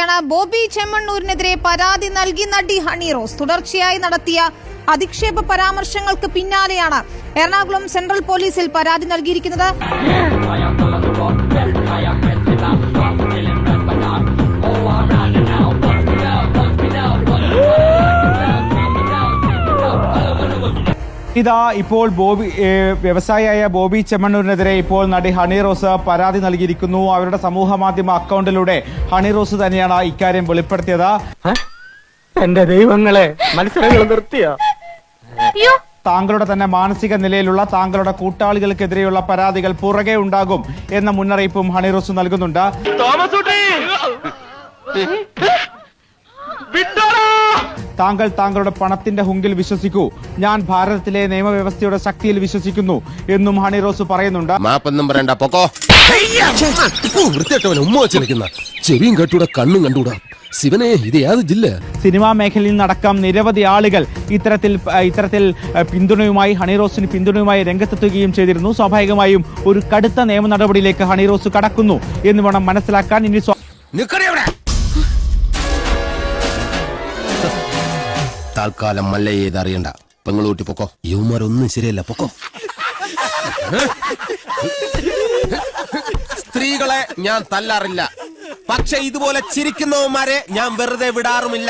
ാണ് ബോബി ചെമ്മണ്ണൂരിനെതിരെ പരാതി നൽകി നടി ഹണി റോസ് തുടർച്ചയായി നടത്തിയ അധിക്ഷേപ പരാമർശങ്ങൾക്ക് പിന്നാലെയാണ് എറണാകുളം സെൻട്രൽ പോലീസിൽ പരാതി നൽകിയിരിക്കുന്നത്. ഇതാ ഇപ്പോൾ ബോബി വ്യവസായിയായ ബോബി ചെമ്മണ്ണൂരിനെതിരെ ഇപ്പോൾ നടി ഹണി റോസ് പരാതി നൽകിയിരിക്കുന്നു. അവരുടെ സമൂഹ മാധ്യമ അക്കൗണ്ടിലൂടെ ഹണി റോസ് തന്നെയാണ് ഇക്കാര്യം വെളിപ്പെടുത്തിയത്. എന്റെ ദൈവങ്ങളെ മത്സരങ്ങൾ നിർത്തിയോ? താങ്കളുടെ തന്നെ മാനസിക നിലയിലുള്ള താങ്കളുടെ കൂട്ടാളികൾക്കെതിരെയുള്ള പരാതികൾ പുറകെ ഉണ്ടാകും എന്ന മുന്നറിയിപ്പും ഹണി റോസ് നൽകുന്നുണ്ട്. താങ്കൾ താങ്കളുടെ പണത്തിന്റെ ഹുങ്കിൽ വിശ്വസിക്കൂ. ഞാൻ ഭാരതത്തിലെ നിയമവ്യവസ്ഥയുടെ ശക്തിയിൽ വിശ്വസിക്കുന്നു എന്നും ഹണി റോസ് പറയുന്നുണ്ട്. മാപ്പൊന്നും പറയണ്ട പൊക്കോ. വൃത്തിയായിട്ടവൻ ഉമ്മ വെച്ചിരിക്കുന്ന ചെവിയും കേട്ടൂടാ കണ്ണും കണ്ടൂടാ. ശിവനെ ഇത് ഏത് ജില്ല? സിനിമാ മേഖലയിൽ നടക്കം നിരവധി ആളുകൾ ഇത്തരത്തിൽ ഇത്തരത്തിൽ പിന്തുണയുമായി ഹണിറോസിന് പിന്തുണയുമായി രംഗത്തെത്തുകയും ചെയ്തിരുന്നു. സ്വാഭാവികമായും ഒരു കടുത്ത നിയമ നടപടിയിലേക്ക് ഹണിറോസ് കടക്കുന്നു എന്ന് വേണം മനസ്സിലാക്കാൻ. ഇനി തൽക്കാലം മല്ലയെ ഇത് അറിയണ്ട പെങ്ങളൂട്ടി പൊക്കോ. യുവമാരൊന്നും ശരിയല്ല പൊക്കോ. സ്ത്രീകളെ ഞാൻ തല്ലാറില്ല. പക്ഷെ ഇതുപോലെ ചിരിക്കുന്നവന്മാരെ ഞാൻ വെറുതെ വിടാറുമില്ല.